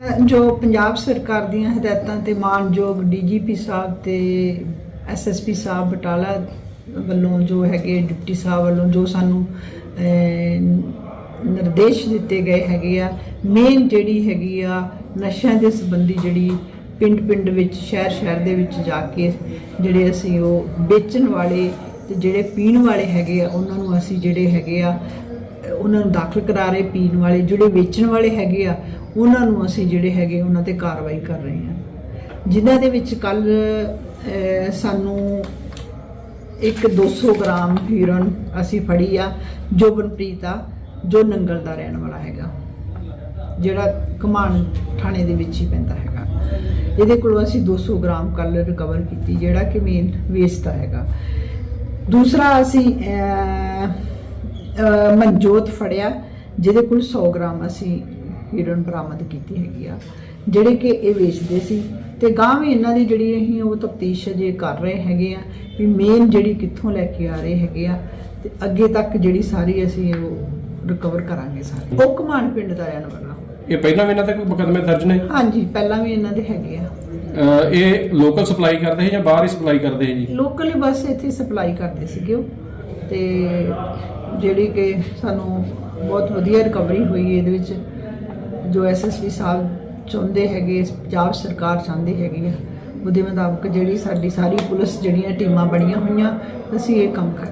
ਜੋ ਪੰਜਾਬ ਸਰਕਾਰ ਦੀਆਂ ਹਦਾਇਤਾਂ ਤੇ ਮਾਨਯੋਗ ਡੀਜੀਪੀ ਸਾਹਿਬ ਤੇ ਐਸਐਸਪੀ ਸਾਹਿਬ ਬਟਾਲਾ ਵੱਲੋਂ ਜੋ ਹੈਗੇ ਡਿਪਟੀ ਸਾਹਿਬ ਵੱਲੋਂ ਜੋ ਸਾਨੂੰ ਨਿਰਦੇਸ਼ ਦਿੱਤੇ ਗਏ ਹੈਗੇ ਆ ਮੇਨ ਜਿਹੜੀ ਹੈਗੀ ਆ ਨਸ਼ਿਆਂ ਦੇ ਸੰਬੰਧੀ ਜਿਹੜੀ ਪਿੰਡ-ਪਿੰਡ ਵਿੱਚ, ਸ਼ਹਿਰ-ਸ਼ਹਿਰ ਦੇ ਵਿੱਚ ਜਾ ਕੇ ਜਿਹੜੇ ਅਸੀਂ ਉਹ ਵੇਚਣ ਵਾਲੇ ਤੇ ਜਿਹੜੇ ਪੀਣ ਵਾਲੇ ਹੈਗੇ ਆ, ਉਹਨਾਂ ਨੂੰ ਅਸੀਂ ਜਿਹੜੇ ਹੈਗੇ ਆ, ਉਹਨਾਂ ਨੂੰ ਦਾਖਲ ਕਰਾ ਰਹੇ, ਪੀਣ ਵਾਲੇ, ਜਿਹੜੇ ਵੇਚਣ ਵਾਲੇ ਹੈਗੇ ਆ ਉਹਨਾਂ ਨੂੰ ਅਸੀਂ ਜਿਹੜੇ ਹੈਗੇ ਉਹਨਾਂ ਤੇ ਕਾਰਵਾਈ ਕਰ ਰਹੇ ਹਾਂ। ਜਿਨ੍ਹਾਂ ਦੇ ਵਿੱਚ ਕੱਲ ਸਾਨੂੰ ਇੱਕ 200 ਗ੍ਰਾਮ ਹੀਰਨ ਅਸੀਂ ਫੜੀ ਆ, ਜੋ ਜੋਬਨਪ੍ਰੀਤ ਆ, ਜੋ ਨੰਗਲ ਦਾ ਰਹਿਣ ਵਾਲਾ ਹੈਗਾ। ਜਿਹੜਾ ਕਮਾਨ ਥਾਣੇ ਦੇ ਵਿੱਚ ਹੀ ਪੈਂਦਾ ਹੈਗਾ। ਇਹਦੇ ਕੋਲੋਂ ਅਸੀਂ 200 ਗ੍ਰਾਮ ਕੱਲ ਰਿਕਵਰ ਕੀਤੀ, ਜਿਹੜਾ ਕਿ ਮੇਨ ਵੇਚਦਾ ਹੈਗਾ। ਦੂਸਰਾ ਅਸੀਂ ਮਨਜੋਤ ਫੜਿਆ, ਜਿਹਦੇ ਕੋਲ 100 ਗ੍ਰਾਮ ਅਸੀਂ ਹੀਰਨ ਬਰਾਮਦ ਕੀਤੀ ਹੈਗੀ ਆ ਜਿਹੜੇ ਕਿ ਇਹ ਵੇਚਦੇ ਸੀ। ਤੇ ਗਾਂ ਵੀ ਇਹਨਾਂ ਦੀ ਜਿਹੜੀ ਅਸੀਂ ਉਹ ਤਫਤੀਸ਼ ਜੇ ਕਰ ਰਹੇ ਹੈਗੇ ਆ ਵੀ ਮੇਨ ਜਿਹੜੀ ਕਿੱਥੋਂ ਲੈ ਕੇ ਆ ਰਹੇ ਹੈਗੇ ਆ ਤੇ ਅੱਗੇ ਤੱਕ ਜਿਹੜੀ ਸਾਰੀ ਅਸੀਂ ਉਹ ਰਿਕਵਰ ਕਰਾਂਗੇ ਸਾਰੀ। ਉਹ ਕਮਾਨ ਪਿੰਡ ਦਾ ਰਹਿਣ ਵਾਲਾ। ਇਹ ਪਹਿਲਾਂ ਵੀ ਇਹਨਾਂ ਤੇ ਕੋਈ ਮੁਕੱਦਮੇ ਦਰਜ ਨੇ? ਹਾਂਜੀ ਪਹਿਲਾਂ ਵੀ ਇਹਨਾਂ ਦੇ ਹੈਗੇ ਆ। ਅਹ ਇਹ ਲੋਕਲ ਸਪਲਾਈ ਕਰਦੇ ਹੈ ਜਾਂ ਬਾਹਰ ਹੀ ਸਪਲਾਈ ਕਰਦੇ ਹੈ ਜੀ? ਲੋਕਲੀ ਬਸ ਇੱਥੇ ਸਪਲਾਈ ਕਰਦੇ ਸੀਗੇ ਉਹ। ਤੇ ਜਿਹੜੀ ਕਿ ਸਾਨੂੰ ਬਹੁਤ ਵਧੀਆ ਰਿਕਵਰੀ ਹੋਈ ਇਹਦੇ ਵਿੱਚ। ਜੋ ਐਸਐਸਪੀ ਸਾਹਿਬ ਚਾਹੁੰਦੇ ਹੈਗੇ, ਪੰਜਾਬ ਸਰਕਾਰ ਚਾਹੁੰਦੀ ਹੈਗੀ ਆ, ਉਹਦੇ ਮੁਤਾਬਕ ਜਿਹੜੀ ਸਾਡੀ ਸਾਰੀ ਪੁਲਿਸ ਜਿਹੜੀਆਂ ਟੀਮਾਂ ਬਣੀਆਂ ਹੋਈਆਂ, ਅਸੀਂ ਇਹ ਕੰਮ ਕਰ